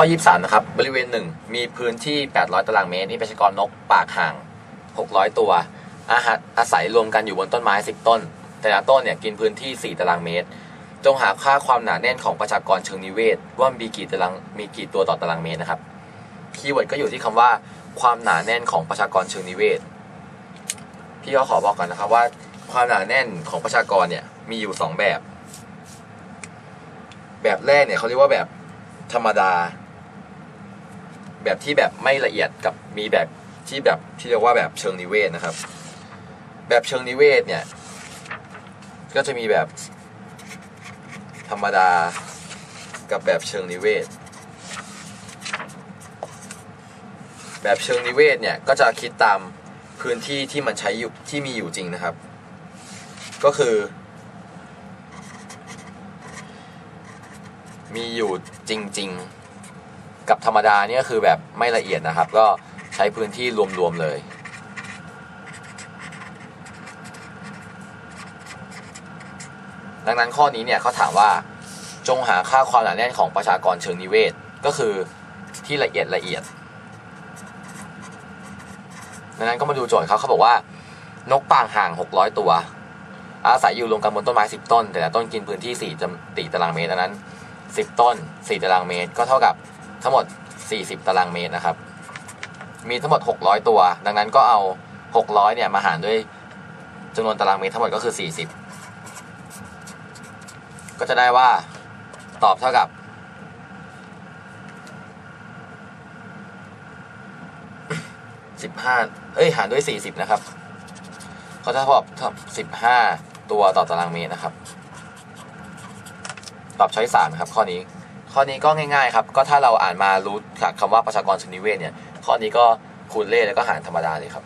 ข้อ 23 นะครับ บริเวณหนึ่งมีพื้นที่ 800 ตารางเมตรนี่ประชากรนกปากห่าง 600 ตัว อาหารอาศัยรวมกันอยู่บนต้นไม้ 10 ต้น แต่ละต้นเนี่ยกินพื้นที่ 4 ตารางเมตร จงหาค่าความหนาแน่นของประชากรเชิงนิเวศ ว่ามีกี่ตารางมีกี่ตัวต่อตารางเมตรนะครับ คีย์เวิร์ดก็อยู่ที่คำว่า ความหนาแน่นของประชากรเชิงนิเวศ พี่ก็ขอบอกก่อนนะครับว่า ความหนาแน่นของประชากรเนี่ยมีอยู่สองแบบ แบบแรกเนี่ยเขาเรียกว่าแบบธรรมดา แบบที่แบบไม่ละเอียดกับมีแบบที่แบบที่เรียกว่าแบบเชิงนิเวศนะครับ แบบเชิงนิเวศเนี่ย ก็จะมีแบบธรรมดากับแบบเชิงนิเวศ แบบเชิงนิเวศเนี่ยก็จะคิดตามพื้นที่ที่มันใช้อยู่ที่มีอยู่จริงนะครับ ก็คือ มีอยู่จริง ๆ กับธรรมดาเนี่ยคือแบบไม่ละเอียดนะครับ ก็ใช้พื้นที่รวมๆเลยดังนั้นข้อนี้เนี่ยเขาถามว่าจงหาค่าความหนาแน่นของประชากรเชิงนิเวศ ก็คือที่ละเอียดละเอียดดังนั้นก็มาดูโจทย์เขาเขาบอกว่า นกป่างห่าง 600 ตัว อาศัยอยู่รวมกันบนต้นไม้ 10 ต้น แต่ละต้นกินพื้นที่4จำตีตารางเมตรดังนั้น 10 ต้น 4 ตารางเมตร ก็เท่ากับ ทั้งหมด 40 ตารางเมตรนะครับ มีทั้งหมด 600 ตัว ดังนั้นก็เอา 600 เนี่ยมาหารด้วยจำนวนตารางเมตรทั้งหมดก็คือ 40 ก็จะได้ว่าตอบเท่ากับสิบห้าเอ้ย หารด้วยสี่สิบนะครับเขาจะตอบสิบห้าตัวต่อตารางเมตรนะครับ ตอบช้อยสามครับข้อนี้ ข้อนี้ก็ง่ายๆครับก็ถ้าเราอ่านมารู้จากคำว่าประชากรชนิเวศเนี่ยข้อนี้ก็คูณเลขแล้วก็หารธรรมดาเลยครับ